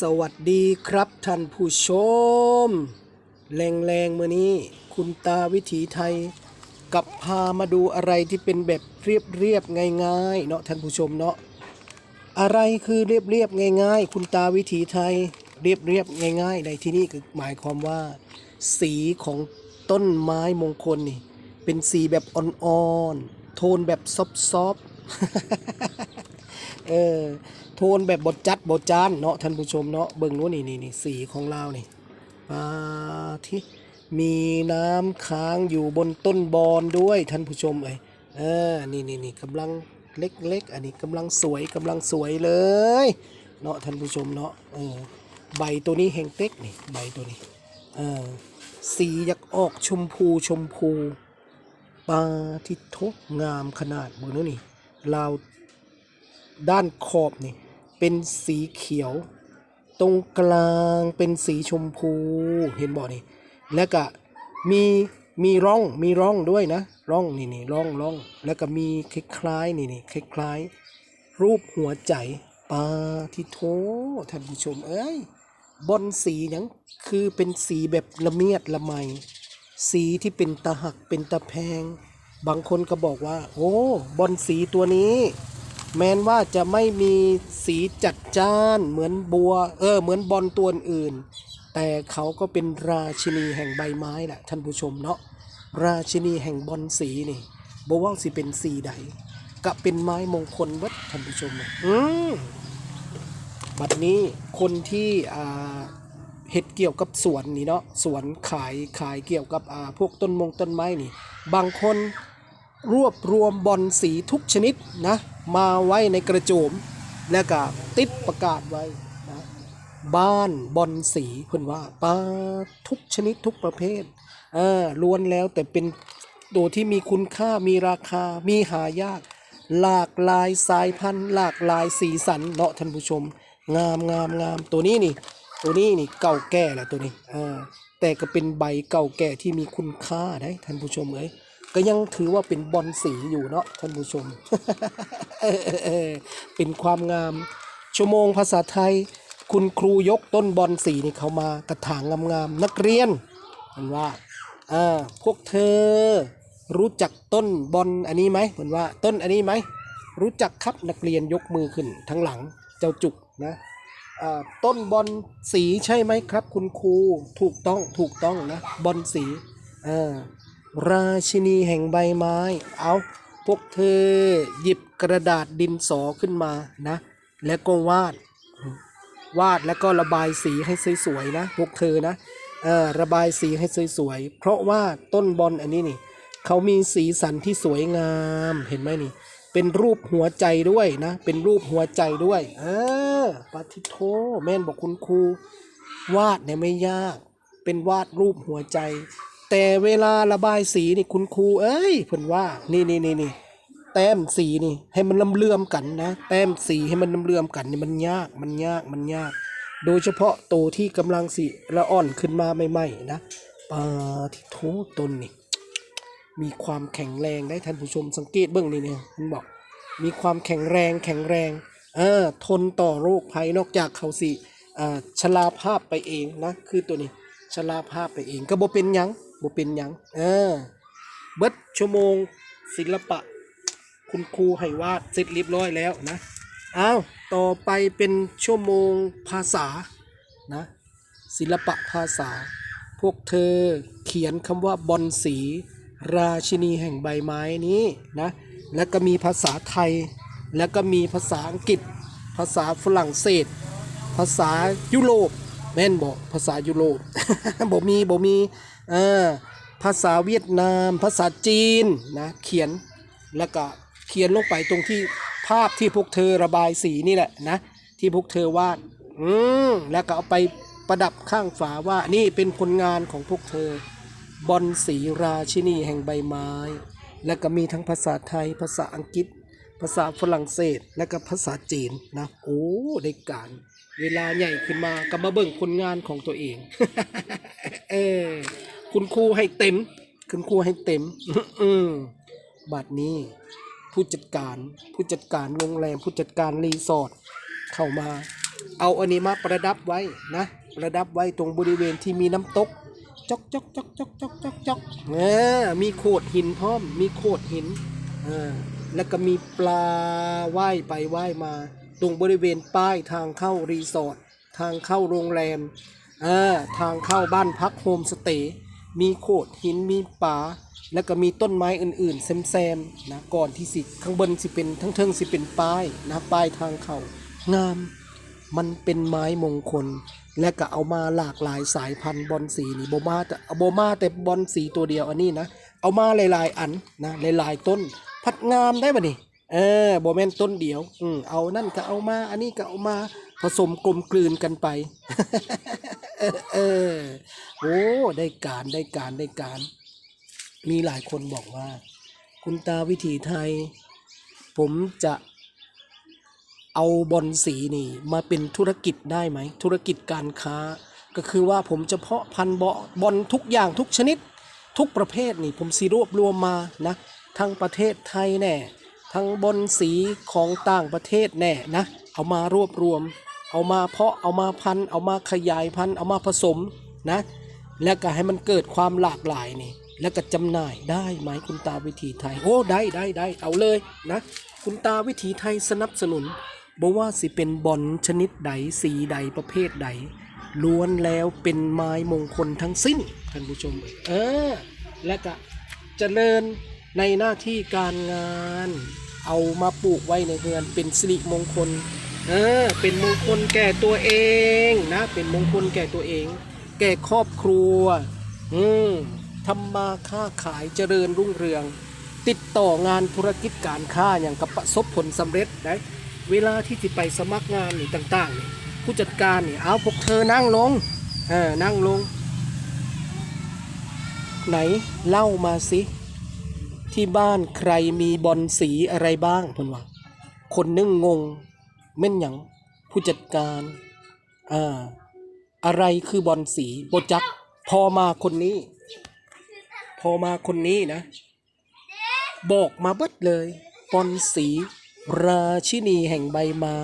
สวัสดีครับท่านผู้ชม แรงแรงๆมื่อนี้ คุณตาวิถีไทย กับพามาดูอะไรที่เป็นแบบเรียบเรียบง่ายๆ เนาะท่านผู้ชมเนาะอะไรคือเรียบเรียบง่าย ๆ คุณตาวิถีไทย เรียบเรียบง่าย ๆ ในที่นี้คือหมายความว่า สีของต้นไม้มงคลนี่ เป็นสีแบบอ่อนๆโทนแบบซอฟๆ เออโทนแบบบดจัดบดจานเนาะท่านผู้ชมเนาะเบิ่งนู้นนี่นี่นี่สีของเรานี่ปาที่มีน้ำค้างอยู่บนต้นบอนด้วยท่านผู้ชมเอ้ยเออนี่นี่นี่กำลังเล็กๆ อันนี้กำลังสวยกำลังสวยเลยเนาะท่านผู้ชมเนาะเออใบตัวนี้แห้งเต็กนี่ใบตัวนี้เออสีอยากออกชมพูชมพูปลาที่ทกงามขนาดเบิ่งนู้นนี่ลาว ด้านขอบนี่เป็นสีเขียว ตรงกลางเป็นสีชมพูเห็นบ่นี่ แล้วก็มีมีร่องมีร่องด้วยนะ ร่องนี่นี่ร่องร่องแล้วก็มีคล้ายๆนี่นี่คล้ายๆ รูปหัวใจปลาทิโทท่านผู้ชมเอ้ยบอนสีหยังคือเป็นสีแบบละเมียดละไม สีที่เป็นตะหักเป็นตะแพง บางคนก็บอกว่า โอ้บอนสีตัวนี้ แม้นว่าจะไม่มีสีจัดจ้านเหมือนบัว เออ เหมือนบอลตัวอื่น แต่เขาก็เป็นราชินีแห่งใบไม้แหละท่านผู้ชมเนาะราชินีแห่งบอลสีนี่บว่าสิเป็นสีใดก็เป็นไม้มงคลวัดท่านผู้ชมอืมบัดนี้คนที่อ่าเห็ดเกี่ยวกับสวนนี่เนาะสวนขายขายเกี่ยวกับอ่าพวกต้นมงต้นไม้นี่ บางคน รวบรวมบอลสีทุกชนิดนะมาไว้ในกระโจม แล้วก็ติดประกาศไว้นะบ้านบอลสีเพิ่นว่าปลาทุกชนิดทุกประเภทเออล้วนแล้วแต่เป็นตัวที่มีคุณค่ามีราคามีหายาก หลากหลายสายพันธุ์ หลากหลายสีสันเนาะท่านผู้ชม งามงามงามตัวนี้นี่ ตัวนี้นี่เก่าแก่แหละตัวนี้อ่าแต่ก็เป็นใบเก่าแก่ที่มีคุณค่าได้ท่านผู้ชมเอ้ย ก็ยังถือว่าเป็นบอลสีอยู่เนาะท่านผู้ชมเป็นความงามชั่วโมงภาษาไทย คุณครูยกต้นบอลสีนี่เขามากระถางงามๆนักเรียนมันว่าอ่าพวกเธอรู้จักต้นบอลอันนี้ไหมเหมือนว่าต้นอันนี้ไหมรู้จักครับนักเรียนยกมือขึ้นทั้งหลังเจ้าจุกนะอ่าต้นบอลสีใช่ไหมครับ คุณครูถูกต้องถูกต้องนะบอลสีอ่า ราชินีแห่งใบไม้ เอาพวกเธอหยิบกระดาษดินสอขึ้นมานะ แล้วก็วาด วาดแล้วก็ระบายสีให้สวยๆนะ พวกเธอนะเออระบายสีให้สวยๆ เพราะว่าต้นบอลอันนี้นี่เขามีสีสันที่สวยงาม เห็นไหมนี่ เป็นรูปหัวใจด้วยนะ เป็นรูปหัวใจด้วย เออปาทิโทแม่นบอกคุณครูวาดเนี่ยไม่ยาก เป็นวาดรูปหัวใจ แต่เวลาระบายสีนี่คุณครูเอ้ยเพิ่นว่า นี่นี่นี่นี่แต้มสีนี่ ให้มันลำเลื่อมกันนะ แต้มสีให้มันลำเลื่อมกันนี่มันยากมันยากมันยาก โดยเฉพาะตัวที่กำลังสีละอ่อนขึ้นมาใหม่ๆนะปลาที่โทต้นนี่ มีความแข็งแรงได้ท่านผู้ชมสังเกตเบื้องนี่เนี่ยมันบอก มีความแข็งแรงแข็งแรงเออทนต่อโรคภัยนอกจากเขาสิอ่าชราภาพไปเองนะ คือตัวนี้ชราภาพไปเองก็บ่เป็นยัง บ่เป็นหยังเออเบิดชั่วโมงศิลปะ คุณครูให้วาดเสร็จเรียบร้อยแล้วนะอ้าวต่อไปเป็นชั่วโมงภาษานะศิลปะภาษา พวกเธอเขียนคำว่าบอลสี ราชินีแห่งใบไม้นี้นะแล้วก็มีภาษาไทย แล้วก็มีภาษาอังกฤษ ภาษาฝรั่งเศส ภาษายุโรปแม่นบอกภาษายุโรปบ่มีบ่มี ภาษาเวียดนาม ภาษาจีนนะเขียนแล้วก็เขียนลงไปตรงที่ภาพที่พวกเธอระบายสีนี่แหละนะที่พวกเธอวาดอืมแล้วก็เอาไปประดับข้างฝาว่านี่เป็นผลงานของพวกเธอบอลสีราชินีแห่งใบไม้ แล้วก็มีทั้งภาษาไทย ภาษาอังกฤษ ภาษาฝรั่งเศส และก็ภาษาจีนนะโอ้ได้การเวลาใหญ่ขึ้นมาก็มาเบิ่งผลงานของตัวเอง เออ คุณครูให้เต็ม คุณครูให้เต็ม อืมบัดนี้ ผู้จัดการผู้จัดการโรงแรมผู้จัดการรีสอร์ทเข้ามา เอาอันนี้มาประดับไว้นะ ประดับไว้ตรงบริเวณที่มีน้ำตกจอกจอกจอกจอกจอกจอกจอกเออมีโขดหินพร้อม มีโขดหินเออแล้วก็มีปลาว่ายไปว่ายมา ตรงบริเวณป้ายทางเข้ารีสอร์ททางเข้าโรงแรมเออทางเข้าบ้านพักโฮมสเตย์ มีโขดหินมีป่าแล้วก็มีต้นไม้อื่นๆแซมๆนะก่อนที่สิข้างบนสิเป็นทั้งเทิงสิเป็นป้ายนะป้ายทางเขางาม มันเป็นไม้มงคล และก็เอามาหลากหลายสายพันธุ์บอลสีนี่โบมาแต่โบมาแต่บอลสีตัวเดียวอันนี้นะเอามาหลายๆอันนะหลายๆต้น พัดงามได้ปะนี่เออโบแมนต้นเดียวอืมเอานั่นก็เอามา อันนี้ก็เอามา ผสมกลมกลืนกันไปเออโอ้ได้การได้การได้การ มีหลายคนบอกว่า คุณตาวิถีไทย ผมจะเอาบอลสีนี่มาเป็นธุรกิจได้ไหม ธุรกิจการค้า ก็คือว่าผมจะเพาะพันธุ์บอบอลทุกอย่างทุกชนิด ทุกประเภทนี่ผมสีรวบรวมมานะ ทั้งประเทศไทยแน่ ทั้งบอลสีของต่างประเทศแน่นะ เอามารวบรวม เอามาเพาะเอามาพันเอามาขยายพันเอามาผสมนะ แล้วก็ให้มันเกิดความหลากหลายนี่ แล้วก็จำหน่ายได้ไหมคุณตาวิถีไทย โอ้ได้ได้ได้เอาเลยนะ คุณตาวิถีไทยสนับสนุนบอกว่าสิเป็นบอลชนิดใดสีใดประเภทใดล้วนแล้วเป็นไม้มงคลทั้งสิ้นท่านผู้ชมเออและก็เจริญในหน้าที่การงาน เอามาปลูกไว้ในเรือนเป็นสิริมงคล เออเป็นมงคลแก่ตัวเองนะ เป็นมงคลแก่ตัวเอง แก่ครอบครัว อืมทำมาค้าขายเจริญรุ่งเรือง ติดต่องานธุรกิจการค้าอย่างกับประสบผลสำเร็จได้เวลาที่จะไปสมัครงานนี่ต่างๆนี่ผู้จัดการนี่เอาพวกเธอนั่งลงเออนั่งลง ไหนเล่ามาสิ ที่บ้านใครมีบอลสีอะไรบ้างพนว่าคนนึงงง เม่นหยังผู้จัดการอ่าอะไรคือบอลสีโบจัก พอมาคนนี้ พอมาคนนี้นะ บอกมาเบิดเลยบอลสี ราชินีแห่งใบไม้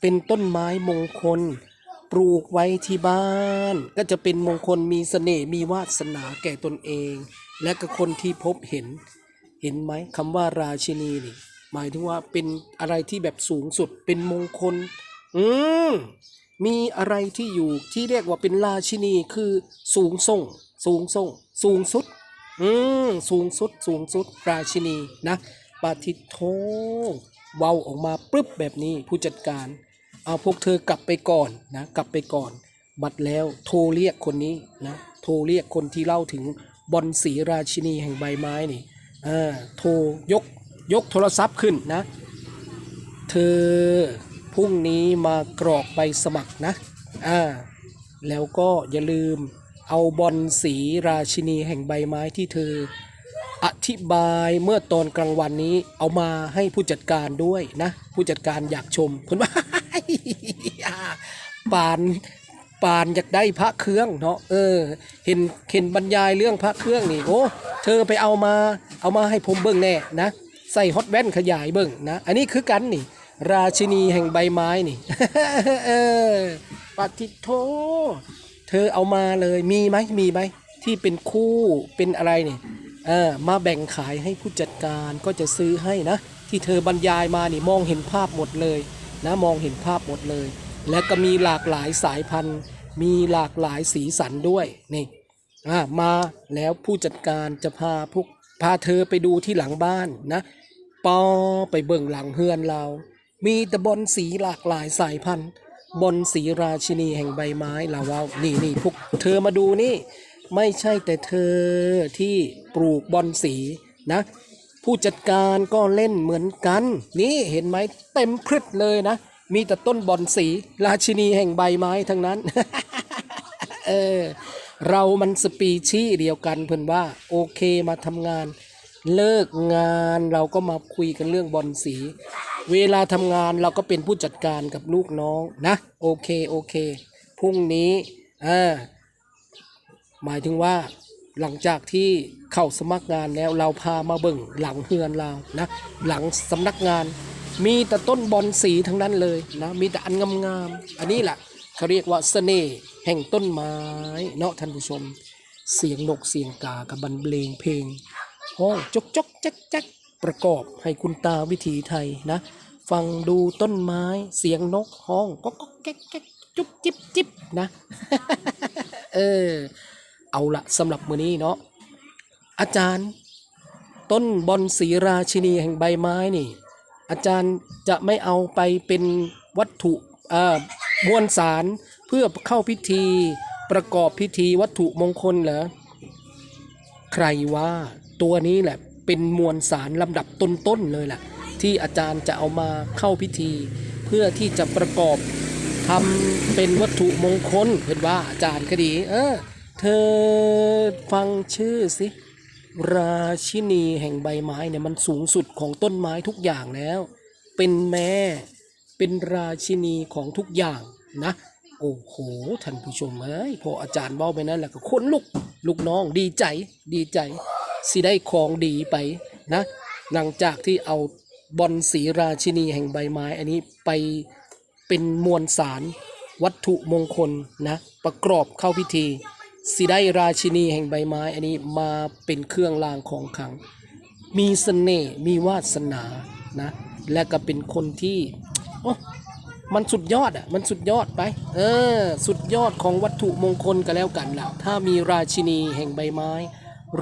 เป็นต้นไม้มงคล ปลูกไว้ที่บ้าน ก็จะเป็นมงคลมีเสน่ห์มีวาสนาแก่ตนเอง และก็คนที่พบเห็น เห็นไหมคำว่าราชินีนี่ หมายถึงว่าเป็นอะไรที่แบบสูงสุดเป็นมงคล อืมมีอะไรที่อยู่ที่เรียกว่าเป็นราชินีคือสูงส่ง สูงส่ง สูงสุด อืมสูงสุด สูงสุด ราชินีนะปาทิโทเว้าออกมาปึ๊บแบบนี้ผู้จัดการ เอาพวกเธอกลับไปก่อนนะ กลับไปก่อน บัดแล้วโทรเรียกคนนี้นะโทรเรียกคนที่เล่าถึงบอลสีราชินีแห่งใบไม้นี่เออโทรยก ยกโทรศัพท์ขึ้นนะ เธอพรุ่งนี้มากรอกใบสมัครนะอ่าแล้วก็อย่าลืมเอาบอลสีราชินีแห่งใบไม้ที่เธอ อธิบายเมื่อตอนกลางวันนี้เอามาให้ผู้จัดการด้วยนะ ผู้จัดการอยากชมเพิ่นว่าปานปานอยากได้พระเครื่องเนาะเออ เห็นเห็นบรรยายเรื่องพระเครื่องนี่โอ้เธอไปเอามาเอามาให้ผมเบิ่งแน่นะ ใส่ฮอตแว่นขยายเบิ่งนะ อันนี้คือกันนี่ ราชินีแห่งใบไม้นี่ปฏิโทเธอเอามาเลยมีไหมมีไหมที่เป็นคู่เป็นอะไรเนี่ยเออมาแบ่งขายให้ผู้จัดการก็จะซื้อให้นะ ที่เธอบรรยายมานี่มองเห็นภาพหมดเลยนะมองเห็นภาพหมดเลย และก็มีหลากหลายสายพันธุ์ มีหลากหลายสีสันด้วยนี่อ่ามาแล้วผู้จัดการจะพาพวกพาเธอไปดูที่หลังบ้านนะ ปอไปเบิ่งหลังเฮือนเรา มีแต่บอลสีหลากหลายสายพันธุ์ บอนสีราชินีแห่งใบไม้ลาวาวนี่นี่พวกเธอมาดูนี่ ไม่ใช่แต่เธอที่ปลูกบอนสีนะ ผู้จัดการก็เล่นเหมือนกัน นี่เห็นไหมเต็มพรึดเลยนะ มีแต่ต้นบอนสีราชินีแห่งใบไม้ทั้งนั้น เออเรามันสปีชีสเดียวกันเพื่อนว่า โอเคมาทำงาน เลิกงานเราก็มาคุยกันเรื่องบอลสี เวลาทำงานเราก็เป็นผู้จัดการกับลูกน้องนะ โอเค โอเค พรุ่งนี้อ่าหมายถึงว่าหลังจากที่เข้าสมัครงานแล้วเราพามาเบิ่งหลังเฮือนเรานะ หลังสำนักงาน มีแต่ต้นบอนสีทั้งนั้นเลยนะ มีแต่อันงามๆอันนี้แหละเขาเรียกว่าเสน่ห์แห่งต้นไม้เนาะท่านผู้ชม เสียงนกเสียงกากับบรรเลงเพลง ห้องจกจกจักจักประกอบให้คุณตาวิถีไทยนะ ฟังดูต้นไม้เสียงนกห้องก็ก็แก๊กแก๊กจุ๊บจิ๊บจิ๊บนะ เออ เอาละสำหรับมือนี้เนาะอาจารย์ ต้นบอนสีราชินีแห่งใบไม้นี่ อาจารย์จะไม่เอาไปเป็นวัตถุอ่ามวลสารเพื่อเข้าพิธีประกอบพิธีวัตถุมงคลเหรอใครว่า ตัวนี้แหละเป็นมวลสารลำดับต้นๆเลยแหละที่อาจารย์จะเอามาเข้าพิธี เพื่อที่จะประกอบทำเป็นวัตถุมงคลเห็นว่าอาจารย์ก็ดี เออ เธอฟังชื่อสิ ราชินีแห่งใบไม้เนี่ยมันสูงสุดของต้นไม้ทุกอย่างแล้ว เป็นแม่เป็นราชินีของทุกอย่างนะโอ้โหท่านผู้ชมเอ้ยพออาจารย์บ้าไปนั้นแหละก็ขนลุก ลูกน้องดีใจดีใจ สิได้ของดีไปนะหลังจากที่เอาบอนสีราชินีแห่งใบไม้อันนี้ไปเป็นมวลสารวัตถุมงคลนะประกอบเข้าพิธีสิได้ราชินีแห่งใบไม้ อันนี้มาเป็นเครื่องรางของขลัง มีเสน่ห์มีวาสนานะและก็เป็นคนที่โอ้มันสุดยอดอะมันสุดยอดไป เออ สุดยอดของวัตถุมงคลก็แล้วกันแล่ะถ้ามีราชินีแห่งใบไม้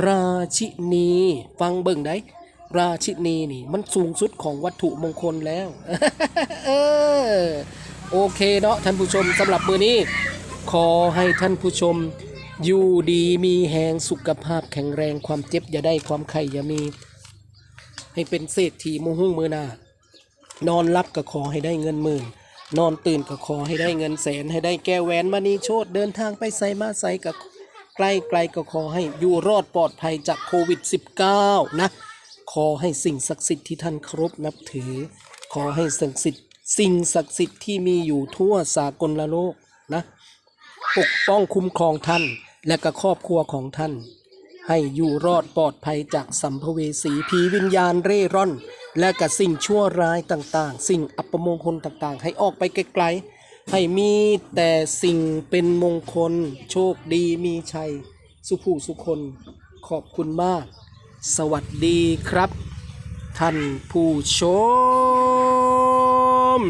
ราชินี ฟังเบิ่งได้ ราชินีนี่ มันสูงสุดของวัตถุมงคลแล้ว เออ โอเคเนาะท่านผู้ชมสำหรับมือนี้ ขอให้ท่านผู้ชม อยู่ดีมีแหงสุขภาพแข็งแรงความเจ็บอย่าได้ความไข้อย่ามี ให้เป็นเศรษฐีมือหุ้งมือหน้านอนรับก็ขอให้ได้เงินหมื่น นอนตื่นก็ขอให้ได้เงินแสน ให้ได้แก้วแหวนมณีโชตเดินทางไปไสมาไสกับ ใกล้ไกลก็ขอให้อยู่รอดปลอดภัยจากโควิด -19 นะ ขอให้สิ่งศักดิ์สิทธิ์ที่ท่านเคารพนับถือ ขอให้สิ่งศักดิ์สิทธิ์สิ่งศักดิ์สิทธิ์ที่มีอยู่ทั่วสากลโลกนะปกป้องคุ้มครองท่านและก็ครอบครัวของท่าน ให้อยู่รอดปลอดภัยจากสัมภเวสีผีวิญญาณเร่ร่อน และกับสิ่งชั่วร้ายต่างๆ สิ่งอัปมงคลต่างๆ ให้ออกไปไกลๆ ให้มีแต่สิ่งเป็นมงคล โชคดีมีชัย สุภูสุคนขอบคุณมาก สวัสดีครับ ท่านผู้ชม